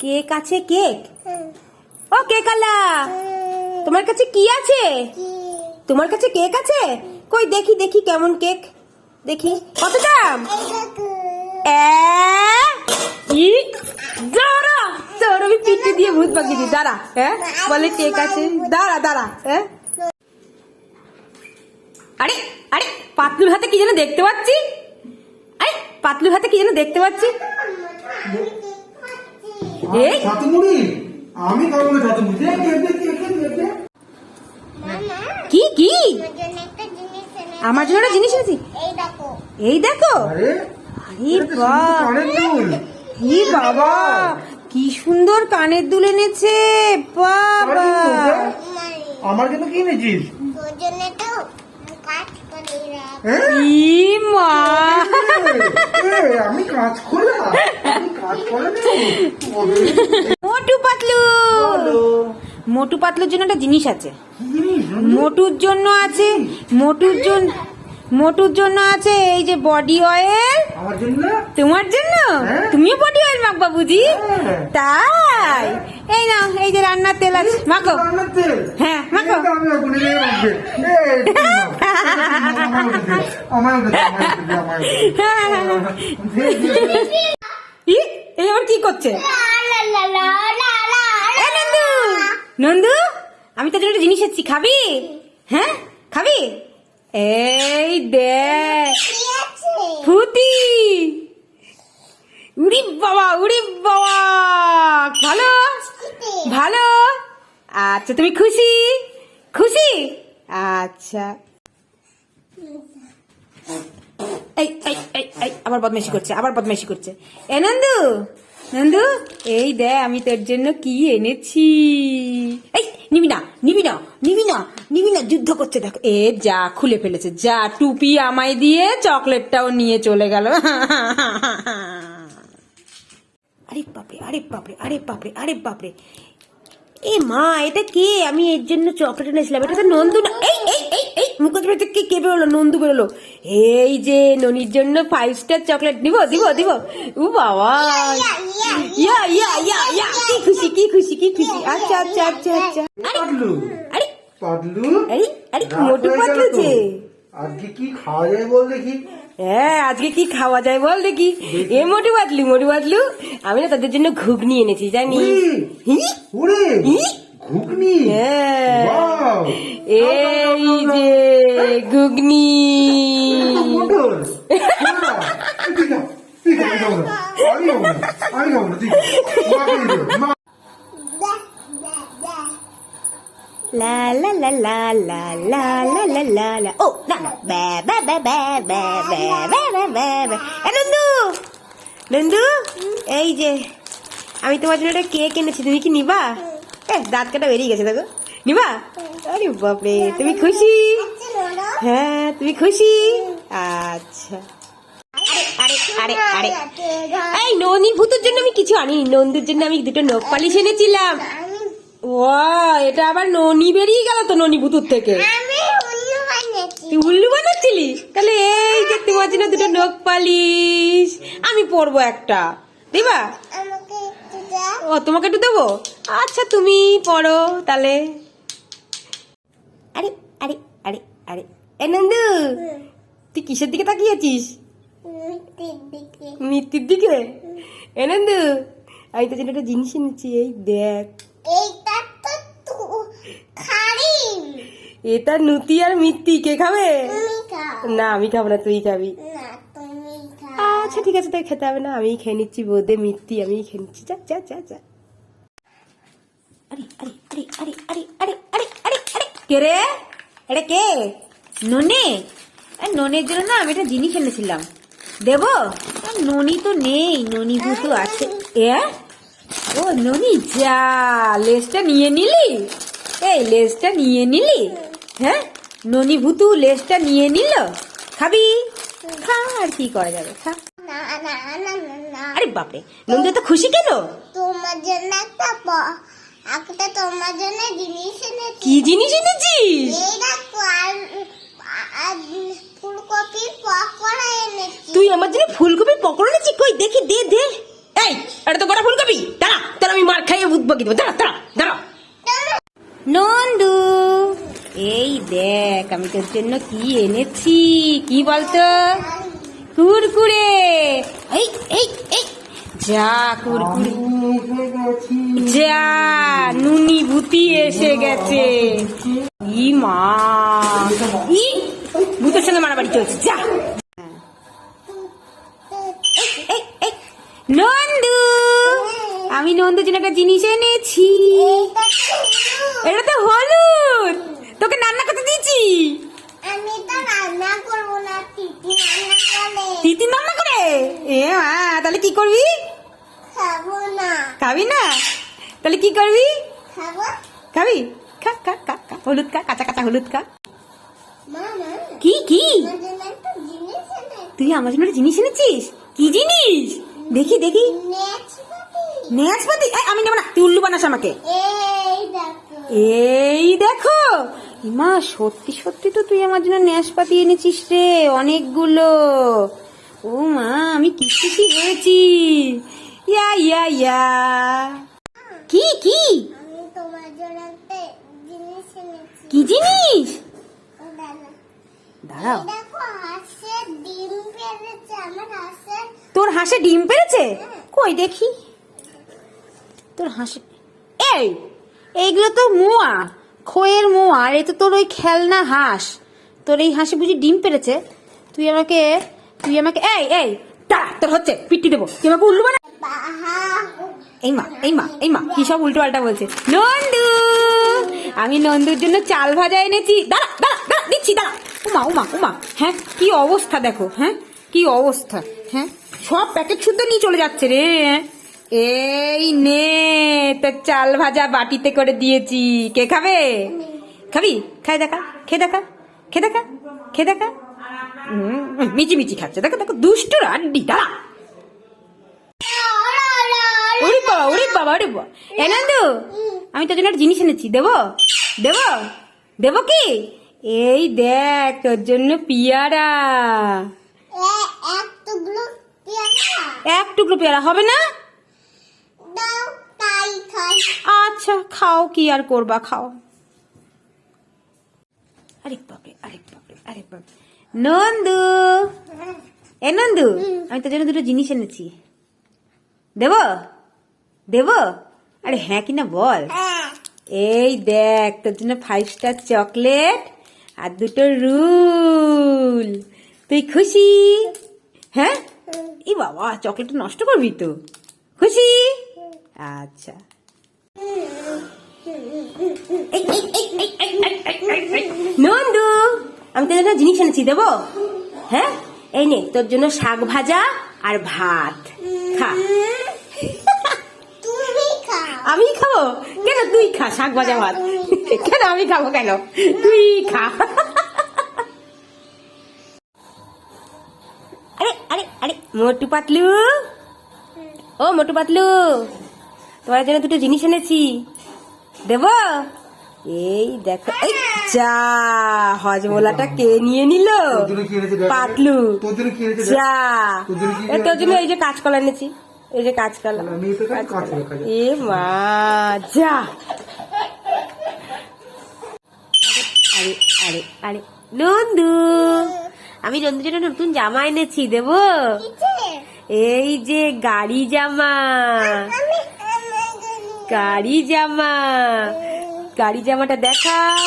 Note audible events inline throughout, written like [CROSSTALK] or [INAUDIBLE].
Cake আছে cake? ও cake আলা। তোমার কাছে কি আছে? তোমার কাছে কেক আছে? কই দেখি দেখি কেমন কেক। দেখি। কত দাম? দাঁড়া তোর আমি পিঠে দিয়ে ভূত পাকিয়েছি। দাঁড়া হ্যাঁ? বলে কেক আছে। দাঁড়া দাঁড়া হ্যাঁ? আরে আরে পাতলুর হাতে কি যেন দেখতে পাচ্ছি? পাতলুর হাতে কি যেন দেখতে পাচ্ছি? এই? আমি খাব কি কি? আমার জন্য একটা জিনিস এনেছি। এই দেখো। আরে বাবা কি সুন্দর কানের দুল এনেছে। বাবা। আমার জন্য কি এনেছিস? আমি কাজ করে মোটু পাতলু। মোটু পাতলুর জন্য একটা জিনিস আছে। মোটুর জন্য আছে মোটুর জন্য মোটুর জন্য আছে এই যে বডি অয়েল তোমার জন্য? তুমিও বডি অয়েল মাখবা বুঝি? তাই। এই না এই যে রান্নার তেল আছে মাখো। হ্যাঁ মাখো। এই [LAUGHS] আবার কি করছে? নন্দু আমি তো একটা জিনিস এসেছি খাবি? হ্যাঁ খাবি? এই দেখ আছে উড়ি বাবা উড়ি বাবা। ভালো? ভালো? আচ্ছা তুমি খুশি? খুশি? আচ্ছা। এই এই এই এই আবার বদমাইশি করছে আবার বদমাইশি করছে। এ নন্দু নন্দু এই দে আমি তোর জন্য কি এনেছি। এই নিবি না নিবি না নিবি না নিবি না যুদ্ধ করছে, দেখো। এ যা খুলে ফেলেছে, যা টুপি আমায় দিয়ে চকলেটটাও নিয়ে চলে গেল। [LAUGHS] আরে বাপরে আরে বাপরে আরে বাপরে আরে বাপরে। এ মা এটা কে? আমি এর জন্য চকলেট এনেছিলাম। এটা তো নন্দু না এই এই এই এই মুখোশ বেরোতে কে কে বেরোলো? নন্দু বেরোলো। এই যে ননির জন্য ফাইভ স্টার চকলেট দিব দিব। দিব ও বাবা। ইয়া ইয়া ইয়া ইয়া কি খুশি কি খুশি কি খুশি। আচ্ছা আচ্ছা আচ্ছা আচ্ছা। পাতলু আরে পাতলু আরে আরে মোটু তো। যে। আজকে কি খাওয়া যায় বল দেখি হ্যাঁ আজকে কি খাওয়া যায় বল দেখি এ মোটু পাতলু মোটু পাতলু আমি না তাদের জন্য ঘুগনি এনেছি জানি? ঘুগনি হ্যাঁ এই যে ঘুগনি আমি খাব না। আমি খাব না, লা লা লা লা লা লা লা লা লা লা ও না না বে বে বে বে বে বে বে বে বে বে এ নন্দু নন্দু এই যে আমি তোমার জন্য একটা কেক এনেছি তুমি কি নিবা? এ দাঁত কাটা বেরিয়ে গেছে দেখো। নিবা? আরে বাপরে তুমি খুশি? হ্যাঁ তুমি খুশি? আচ্ছা। আরে আরে আরে আরে। এই ননি ভূতের জন্য আমি কিছু আনি নন্দুর জন্য আমি দুটো নখ পালিশ এনেছিলাম। ও এটা আবার ননি বেরিয়ে গেল তো ননি ভুতুর থেকে? তুই উল্লু বানাচ্ছিলি? তাহলে এই যে তোমার না দুটো নখ পালিশ আমি পরবো একটা। দিবা? ও তোমাকে একটু দেবো? আচ্ছা তুমি পড়ো তাহলে। আরে আরে আরে আরে। এ নন্দু তুই কিসের দিকে তাকিয়েছিস? মৃত্যুর দিকে। এ নন্দু আমি তো একটা জিনিস এনেছি এই দেখ। এইটা এটা নুতি আর মিত্তি কে খাবে? না আমি খাব না তুই খাবি। না তুমি খাও আচ্ছা ঠিক আছে তাই খেতে হবে না আমি খেয়ে নিচ্ছি বোধে মিত্তি আমি খেয়ে নিচ্ছি। যা যা যা যা। আরে আরে আরে আরে আরে আরে আরে আরে আরে কে রে? এটা কে? ননে। ননের জন্য না আমি একটা জিনিস এনেছিলাম। দেবো? আর ননি তো নেই ননি ভুতু আছে। এ? ও ননি যা লেজটা নিয়ে নিলি? এই লেজটা নিয়ে নিলি? হ্যাঁ? ননী ভুতু লেজটা নিয়ে নিল? খাবি? খা আর কি করা যাবে? খা। আরে বাপরে নন্দু তো খুশি কেন? তোমার জন্য একটা একটা তোমার জন্য জিনিস এনেছি। কি জিনিস এনেছিস? আর ফুলকপির পকোড়া এনেছি। তুই আমার জন্য ফুলকপির পকোড়া এনেছিস? কই দেখি দে দে। এই এটা তো গোটা ফুলকপি? দাঁড়া তোর আমি মার খাইয়ে উদ্বাকি দেবো। দাঁড়া দাঁড়া। দেখ, আমি তোর জন্য কি এনেছি? কি বলতো? কুরকুরে। এই এই এই। যা কুরকুরে। যা, নুনি ভূতি এসে গেছে। ই মা। ই ভূতের সঙ্গে মারামারি চলছে। যা। নন্দু, আমি নন্দুর জন্য একটা জিনিস এনেছি। এটা তো হলুদ। তোকে রান্না করতে দিয়েছি? আমি তো রান্না করব না তিতি রান্না করে। তিতি রান্না করে? এ মা তাহলে কি করবি? খাব না। খাবি না? তাহলে কি করবি? খাব। খাবি? খা খা খা খা হলুদ খা কাঁচা কাঁচা হলুদ খা। কি কি? তুই আমার জন্য একটা জিনিস এনেছিস? কি জিনিস? দেখি দেখি। নেয়াজপাতি আমি নেব না তুই উল্লু বানাস আমাকে। এই দেখো। এই দেখো! মা সত্যি সত্যি তো তুই আমার জন্য ন্যাসপাতি এনেছিস রে অনেকগুলো। ও মা আমি কি খুশি হয়েছি। ইয়া ইয়া ইয়া। কি কি? কি জিনিস? দাঁড়াও। তোর হাঁসে ডিম পেরেছে? কই দেখি। তোর হাঁসে এই! এইগুলো তো মোয়া, খোয়ের মোয়া, আর এ তো তোর ওই খেলনা হাঁস। তোর এই হাঁসে বুঝি ডিম পেরেছে? তুই আমাকে তুই আমাকে, এই এই দাঁড়া তোর হচ্ছে পিটি দেবো। তুই আমাকে উল্লু বানা এই মা এই মা এই মা, কি সব উল্টো পাল্টা বলছে। নন্দু, আমি নন্দুর জন্য চাল ভাজা এনেছি। দাঁড়া দাঁড়া দাঁড়া, দিচ্ছি, দাঁড়া। উমা উমা উমা হ্যাঁ কি অবস্থা দেখো হ্যাঁ কি অবস্থা হ্যাঁ। সব প্যাকেট শুদ্ধ নিয়ে চলে যাচ্ছে রে এই নে তোর চাল ভাজা বাটিতে করে দিয়েছি। কে খাবে? খাবি? খাই দেখা খেয়ে দেখা খেয়ে দেখা খেয়ে দেখা। মিচি মিচি খাচ্ছে। দেখো দেখো দুষ্টুর আড্ডি দাঁড়া। ওরে বাবা ওরে বাবা ওরে বাবা। এনন্দু আমি তোর জন্য একটা জিনিস এনেছি দেবো? দেবো? দেবো কি? এই দেখ তোর জন্য পেয়ারা। এক টুকরো পেয়ারা হবে না? দাও তাই খাই। আচ্ছা খাও কি আর করবা খাও। আরেক বাপরে আরেক বাপরে আরেক বাপরে। নন্দু! এ নন্দু আমি তোর জন্য দুটো জিনিস এনেছি। দেবো? দেবো? আরে হ্যাঁ কিনা বল। হ্যাঁ। এই দেখ তোর জন্য ফাইভ স্টার চকলেট আর দুটো রুল। তুই খুশি? হ্যাঁ? ই বাবা চকলেটটা নষ্ট করবি তো। খুশি? আচ্ছা নন্দু আমি তোর জন্য জিনিস এনেছি দেবো হ্যাঁ এই নে তোর জন্য শাক ভাজা আর ভাত খা আমি খাব কেন তুই খা শাক ভাজা ভাত কেন আমি খাব কেন তুই খা আরে আরে আরে মোটু পাতলু ও মোটু পাতলু তোমার জন্য দুটো জিনিস এনেছি। দেব? এই দেখো এই যা হজমোলাটা কে নিয়ে নিল? পাতলু? যা। তোর জন্য এ, তোর জন্য এই যে কাঁচকলা এনেছি। এই যে কাঁচকলা। এ মা যা। আরে আরে আরে নন্দু আমি নন্দুর জন্য নতুন জামা এনেছি দেব? এই যে। গাড়ি জামা। গাড়ি জামা গাড়ি জামাটা দেখাও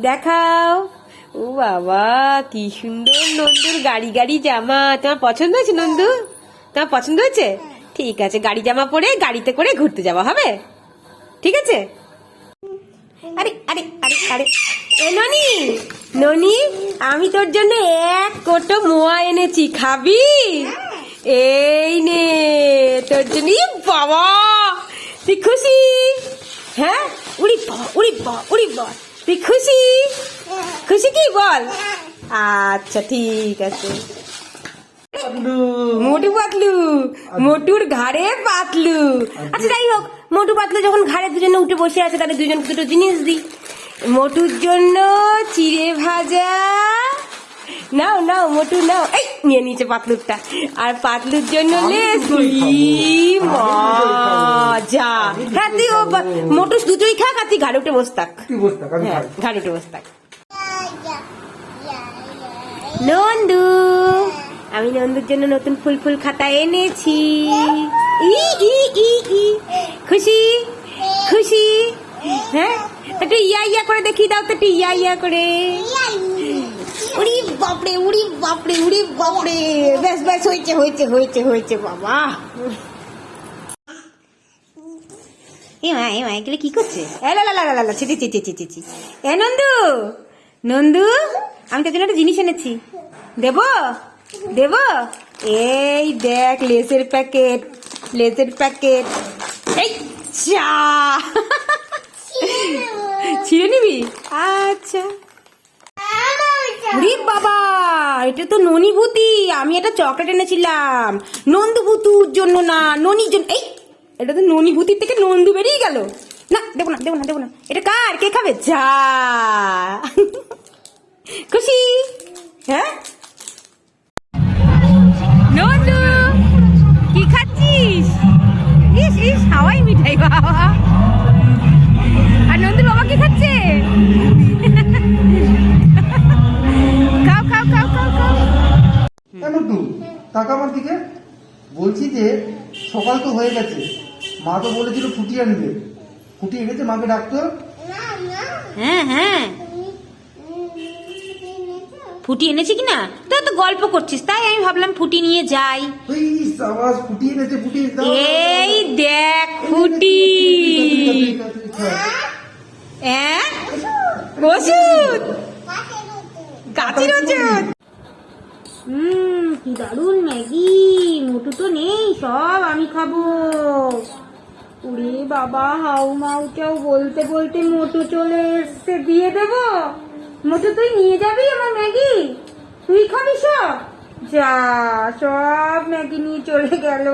দেখাও। ও বাবা, কি সুন্দর নন্দুর গাড়ি গাড়ি জামা। তোমার পছন্দ হয়েছে নন্দু? তোমার পছন্দ হয়েছে? ঠিক আছে, গাড়ি জামা পরে গাড়িতে করে ঘুরতে যাওয়া হবে? ঠিক আছে? আরে আরে আরে আরে। এ ননি ননি, আমি তোর জন্য এক কোটো মোয়া এনেছি, খাবি? এই নে, তোর জন্য বাবা। তুই খুশি? হ্যাঁ? উড়ি উড়ি উড়ি বাবা তুই খুশি? খুশি কি বল? আচ্ছা ঠিক আছে। মোটু পাতলু মোটুর ঘাড়ে পাতলু। আচ্ছা। যাই হোক মোটু পাতলু যখন ঘাড়ে দুজনে উঠে বসে আছে তাহলে দুজন দুটো জিনিস দিই। মোটুর জন্য চিড়ে ভাজা নাও নাও মোটু নাও। এই নিয়ে নিচে পাতলুরটা। আর পাতলুর জন্য লেস মজা। হ্যাঁ তুই ও মোটু দুটোই খাক আর তুই বস থাক হ্যাঁ খাই বস থাক। ইয়া, ইয়া, ইয়া, নন্দু আমি নন্দুর জন্য নতুন ফুল ফুল খাতা এনেছি। ই ই ই ই। খুশি? খুশি? হ্যাঁ? একটু ইয়া ইয়া করে দেখি, দাও তো একটু ইয়া ইয়া করে উড়ি বাপরে উড়ি বাপরে উড়ি বাপরে। ব্যাস ব্যাস, হয়েছে হয়েছে হয়েছে হয়েছে, বাবা। এ মা এ মা, এগুলো কি করছে? এ, লা লা লা লা লা, ছি ছি ছি ছি ছি ছি। এ, নন্দু! নন্দু, আমি তোর জন্য একটা জিনিস এনেছি। দেব? দেব? এই দেখ, লেসের প্যাকেট লেসের প্যাকেট। এই চা ছিঁড়ে নিবি? আচ্ছা। রে বাবা এটা তো ননিভূতি আমি একটা চকলেট এনেছিলাম। নন্দুভূতুর জন্য না ননির জন্য এই এটা তো ননিভূতির থেকে নন্দু বেরিয়ে গেল। না দেবো না দেবো না দেবো না। এটা কার? কে খাবে? যা। খুশি সকাল তো হয়ে গেছে। মা তো বলেছিল ফুটি আনবে। ফুটি এনেছে মাকে ডাকতো হ্যাঁ হ্যাঁ? ফুটি এনেছি কি না তুই তো গল্প করছিস তাই আমি ভাবলাম ফুটি নিয়ে যাই। এই দেখ ফুটি। ওষুধ। গাছের ওষুধ। হুম। কি দারুণ ম্যাগি, মোটু তো নেই, সব আমি খাব। ওরে বাবা, হাউ মাউ চাও বলতে বলতে মোটু চলে এসছে। দিয়ে দেব? মোটু, তুই নিয়ে যাবি আমার ম্যাগি? তুই খাবি সব? যা, সব ম্যাগি নিয়ে চলে গেল।